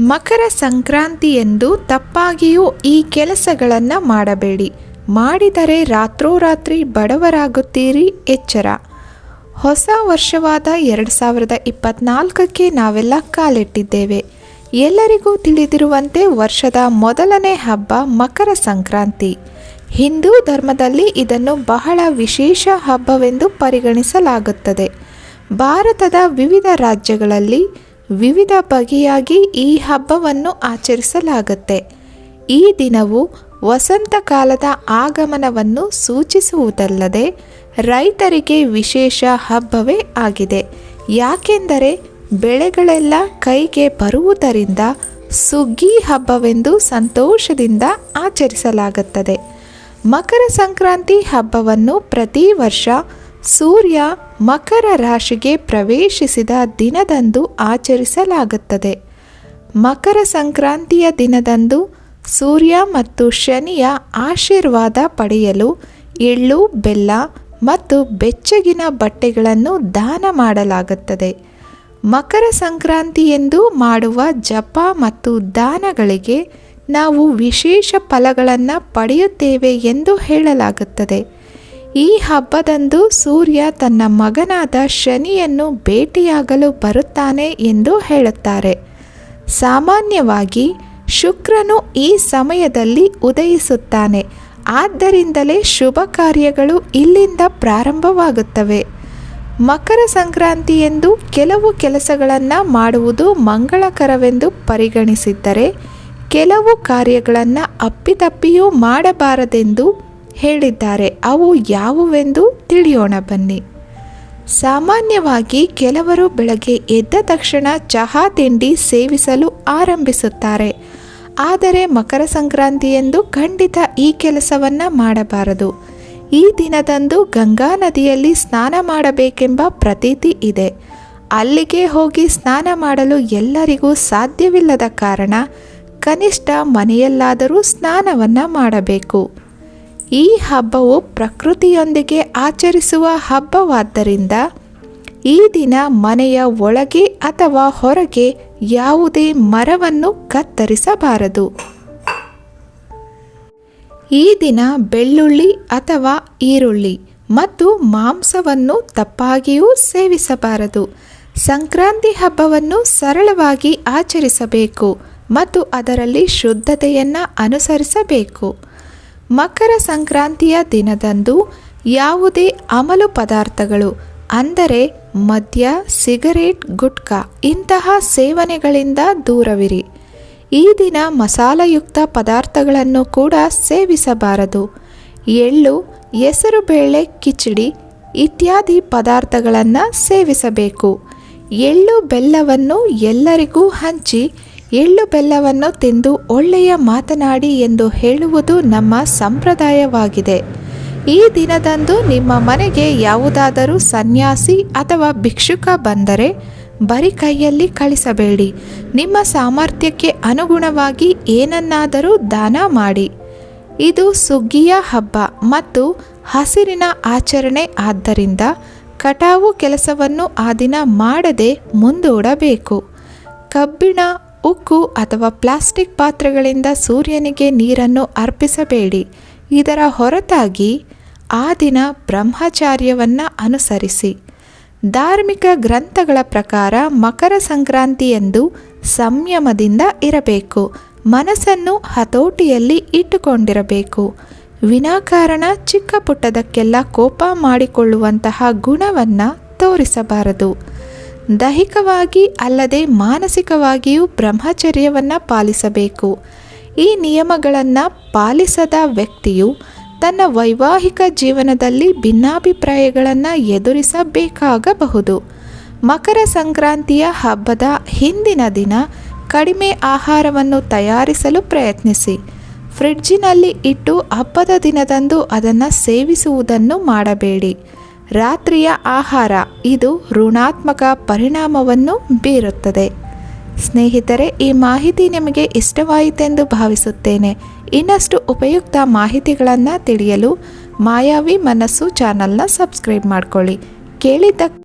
ಮಕರ ಸಂಕ್ರಾಂತಿಯೆಂದು ತಪ್ಪಾಗಿಯೂ ಈ ಕೆಲಸಗಳನ್ನು ಮಾಡಬೇಡಿ. ಮಾಡಿದರೆ ರಾತ್ರೋರಾತ್ರಿ ಬಡವರಾಗುತ್ತೀರಿ ಎಚ್ಚರ. ಹೊಸ ವರ್ಷವಾದ ಎರಡು ಸಾವಿರದ ಇಪ್ಪತ್ನಾಲ್ಕಕ್ಕೆ ನಾವೆಲ್ಲ ಕಾಲಿಟ್ಟಿದ್ದೇವೆ. ಎಲ್ಲರಿಗೂ ತಿಳಿದಿರುವಂತೆ ವರ್ಷದ ಮೊದಲನೇ ಹಬ್ಬ ಮಕರ ಸಂಕ್ರಾಂತಿ. ಹಿಂದೂ ಧರ್ಮದಲ್ಲಿ ಇದನ್ನು ಬಹಳ ವಿಶೇಷ ಹಬ್ಬವೆಂದು ಪರಿಗಣಿಸಲಾಗುತ್ತದೆ. ಭಾರತದ ವಿವಿಧ ರಾಜ್ಯಗಳಲ್ಲಿ ವಿವಿಧ ಬಗೆಯಾಗಿ ಈ ಹಬ್ಬವನ್ನು ಆಚರಿಸಲಾಗುತ್ತೆ. ಈ ದಿನವು ವಸಂತ ಕಾಲದ ಆಗಮನವನ್ನು ಸೂಚಿಸುವುದಲ್ಲದೆ ರೈತರಿಗೆ ವಿಶೇಷ ಹಬ್ಬವೇ ಆಗಿದೆ. ಯಾಕೆಂದರೆ ಬೆಳೆಗಳೆಲ್ಲ ಕೈಗೆ ಬರುವುದರಿಂದ ಸುಗ್ಗಿ ಹಬ್ಬವೆಂದು ಸಂತೋಷದಿಂದ ಆಚರಿಸಲಾಗುತ್ತದೆ. ಮಕರ ಸಂಕ್ರಾಂತಿ ಹಬ್ಬವನ್ನು ಪ್ರತಿ ವರ್ಷ ಸೂರ್ಯ ಮಕರ ರಾಶಿಗೆ ಪ್ರವೇಶಿಸಿದ ದಿನದಂದು ಆಚರಿಸಲಾಗುತ್ತದೆ. ಮಕರ ಸಂಕ್ರಾಂತಿಯ ದಿನದಂದು ಸೂರ್ಯ ಮತ್ತು ಶನಿಯ ಆಶೀರ್ವಾದ ಪಡೆಯಲು ಎಳ್ಳು, ಬೆಲ್ಲ ಮತ್ತು ಬೆಚ್ಚಗಿನ ಬಟ್ಟೆಗಳನ್ನು ದಾನ ಮಾಡಲಾಗುತ್ತದೆ. ಮಕರ ಸಂಕ್ರಾಂತಿಯೆಂದು ಮಾಡುವ ಜಪ ಮತ್ತು ದಾನಗಳಿಗೆ ನಾವು ವಿಶೇಷ ಫಲಗಳನ್ನು ಪಡೆಯುತ್ತೇವೆ ಎಂದು ಹೇಳಲಾಗುತ್ತದೆ. ಈ ಹಬ್ಬದಂದು ಸೂರ್ಯ ತನ್ನ ಮಗನಾದ ಶನಿಯನ್ನು ಭೇಟಿಯಾಗಲು ಬರುತ್ತಾನೆ ಎಂದು ಹೇಳುತ್ತಾರೆ. ಸಾಮಾನ್ಯವಾಗಿ ಶುಕ್ರನು ಈ ಸಮಯದಲ್ಲಿ ಉದಯಿಸುತ್ತಾನೆ. ಆದ್ದರಿಂದಲೇ ಶುಭ ಕಾರ್ಯಗಳು ಇಲ್ಲಿಂದ ಪ್ರಾರಂಭವಾಗುತ್ತವೆ. ಮಕರ ಸಂಕ್ರಾಂತಿಯೆಂದು ಕೆಲವು ಕೆಲಸಗಳನ್ನು ಮಾಡುವುದು ಮಂಗಳಕರವೆಂದು ಪರಿಗಣಿಸಿದ್ದರೆ, ಕೆಲವು ಕಾರ್ಯಗಳನ್ನು ಅಪ್ಪಿತಪ್ಪಿಯೂ ಮಾಡಬಾರದೆಂದು ಹೇಳಿದ್ದಾರೆ. ಅವು ಯಾವುವೆಂದು ತಿಳಿಯೋಣ ಬನ್ನಿ. ಸಾಮಾನ್ಯವಾಗಿ ಕೆಲವರು ಬೆಳಗ್ಗೆ ಎದ್ದ ತಕ್ಷಣ ಚಹಾ ತಿಂಡಿ ಸೇವಿಸಲು ಆರಂಭಿಸುತ್ತಾರೆ. ಆದರೆ ಮಕರ ಸಂಕ್ರಾಂತಿಯೆಂದು ಖಂಡಿತ ಈ ಕೆಲಸವನ್ನು ಮಾಡಬಾರದು. ಈ ದಿನದಂದು ಗಂಗಾ ನದಿಯಲ್ಲಿ ಸ್ನಾನ ಮಾಡಬೇಕೆಂಬ ಪ್ರತೀತಿ ಇದೆ. ಅಲ್ಲಿಗೆ ಹೋಗಿ ಸ್ನಾನ ಮಾಡಲು ಎಲ್ಲರಿಗೂ ಸಾಧ್ಯವಿಲ್ಲದ ಕಾರಣ ಕನಿಷ್ಠ ಮನೆಯಲ್ಲಾದರೂ ಸ್ನಾನವನ್ನು ಮಾಡಬೇಕು. ಈ ಹಬ್ಬವು ಪ್ರಕೃತಿಯೊಂದಿಗೆ ಆಚರಿಸುವ ಹಬ್ಬವಾದ್ದರಿಂದ ಈ ದಿನ ಮನೆಯ ಒಳಗೆ ಅಥವಾ ಹೊರಗೆ ಯಾವುದೇ ಮರವನ್ನು ಕತ್ತರಿಸಬಾರದು. ಈ ದಿನ ಬೆಳ್ಳುಳ್ಳಿ ಅಥವಾ ಈರುಳ್ಳಿ ಮತ್ತು ಮಾಂಸವನ್ನು ತಪ್ಪಾಗಿಯೂ ಸೇವಿಸಬಾರದು. ಸಂಕ್ರಾಂತಿ ಹಬ್ಬವನ್ನು ಸರಳವಾಗಿ ಆಚರಿಸಬೇಕು ಮತ್ತು ಅದರಲ್ಲಿ ಶುದ್ಧತೆಯನ್ನು ಅನುಸರಿಸಬೇಕು. ಮಕರ ಸಂಕ್ರಾಂತಿಯ ದಿನದಂದು ಯಾವುದೇ ಅಮಲು ಪದಾರ್ಥಗಳು, ಅಂದರೆ ಮದ್ಯ, ಸಿಗರೇಟ್, ಗುಟ್ಕಾ, ಇಂತಹ ಸೇವನೆಗಳಿಂದ ದೂರವಿರಿ. ಈ ದಿನ ಮಸಾಲಯುಕ್ತ ಪದಾರ್ಥಗಳನ್ನು ಕೂಡ ಸೇವಿಸಬಾರದು. ಎಳ್ಳು ಹೆಸರುಬೇಳೆ ಕಿಚಡಿ ಇತ್ಯಾದಿ ಪದಾರ್ಥಗಳನ್ನು ಸೇವಿಸಬೇಕು. ಎಳ್ಳು ಬೆಲ್ಲವನ್ನು ಎಲ್ಲರಿಗೂ ಹಂಚಿ ಎಳ್ಳು ಬೆಲ್ಲವನ್ನು ತಿಂದು ಒಳ್ಳೆಯ ಮಾತನಾಡಿ ಎಂದು ಹೇಳುವುದು ನಮ್ಮ ಸಂಪ್ರದಾಯವಾಗಿದೆ. ಈ ದಿನದಂದು ನಿಮ್ಮ ಮನೆಗೆ ಯಾವುದಾದರೂ ಸನ್ಯಾಸಿ ಅಥವಾ ಭಿಕ್ಷುಕ ಬಂದರೆ ಬರಿ ಕೈಯಲ್ಲಿ ಕಳಿಸಬೇಡಿ. ನಿಮ್ಮ ಸಾಮರ್ಥ್ಯಕ್ಕೆ ಅನುಗುಣವಾಗಿ ಏನನ್ನಾದರೂ ದಾನ ಮಾಡಿ. ಇದು ಸುಗ್ಗಿಯ ಹಬ್ಬ ಮತ್ತು ಹಸಿರಿನ ಆಚರಣೆ ಆದ್ದರಿಂದ ಕಟಾವು ಕೆಲಸವನ್ನು ಆ ದಿನ ಮಾಡದೆ ಮುಂದೂಡಬೇಕು. ಕಬ್ಬಿಣ ಉಕ್ಕು ಅಥವಾ ಪ್ಲಾಸ್ಟಿಕ್ ಪಾತ್ರೆಗಳಿಂದ ಸೂರ್ಯನಿಗೆ ನೀರನ್ನು ಅರ್ಪಿಸಬೇಡಿ. ಇದರ ಹೊರತಾಗಿ ಆ ದಿನ ಬ್ರಹ್ಮಚಾರ್ಯವನ್ನು ಅನುಸರಿಸಿ. ಧಾರ್ಮಿಕ ಗ್ರಂಥಗಳ ಪ್ರಕಾರ ಮಕರ ಸಂಕ್ರಾಂತಿಯಂದು ಸಂಯಮದಿಂದ ಇರಬೇಕು. ಮನಸ್ಸನ್ನು ಹತೋಟಿಯಲ್ಲಿ ಇಟ್ಟುಕೊಂಡಿರಬೇಕು. ವಿನಾಕಾರಣ ಚಿಕ್ಕ ಪುಟ್ಟದಕ್ಕೆಲ್ಲ ಕೋಪ ಮಾಡಿಕೊಳ್ಳುವಂತಹ ಗುಣವನ್ನು ತೋರಿಸಬಾರದು. ದೈಹಿಕವಾಗಿ ಅಲ್ಲದೆ ಮಾನಸಿಕವಾಗಿಯೂ ಬ್ರಹ್ಮಚರ್ಯವನ್ನು ಪಾಲಿಸಬೇಕು. ಈ ನಿಯಮಗಳನ್ನು ಪಾಲಿಸದ ವ್ಯಕ್ತಿಯು ತನ್ನ ವೈವಾಹಿಕ ಜೀವನದಲ್ಲಿ ಭಿನ್ನಾಭಿಪ್ರಾಯಗಳನ್ನು ಎದುರಿಸಬೇಕಾಗಬಹುದು. ಮಕರ ಸಂಕ್ರಾಂತಿಯ ಹಬ್ಬದ ಹಿಂದಿನ ದಿನ ಕಡಿಮೆ ಆಹಾರವನ್ನು ತಯಾರಿಸಲು ಪ್ರಯತ್ನಿಸಿ. ಫ್ರಿಡ್ಜಿನಲ್ಲಿ ಇಟ್ಟು ಹಬ್ಬದ ದಿನದಂದು ಅದನ್ನು ಸೇವಿಸುವುದನ್ನು ಮಾಡಬೇಡಿ. ರಾತ್ರಿಯ ಆಹಾರ ಇದು ಋಣಾತ್ಮಕ ಪರಿಣಾಮವನ್ನು ಬೀರುತ್ತದೆ. ಸ್ನೇಹಿತರೆ, ಈ ಮಾಹಿತಿ ನಿಮಗೆ ಇಷ್ಟವಾಯಿತೆಂದು ಭಾವಿಸುತ್ತೇನೆ. ಇನ್ನಷ್ಟು ಉಪಯುಕ್ತ ಮಾಹಿತಿಗಳನ್ನು ತಿಳಿಯಲು ಮಾಯಾವಿ ಮನಸ್ಸು ಚಾನಲ್ನ ಸಬ್ಸ್ಕ್ರೈಬ್ ಮಾಡಿಕೊಳ್ಳಿ. ಕೇಳಿದ್ದ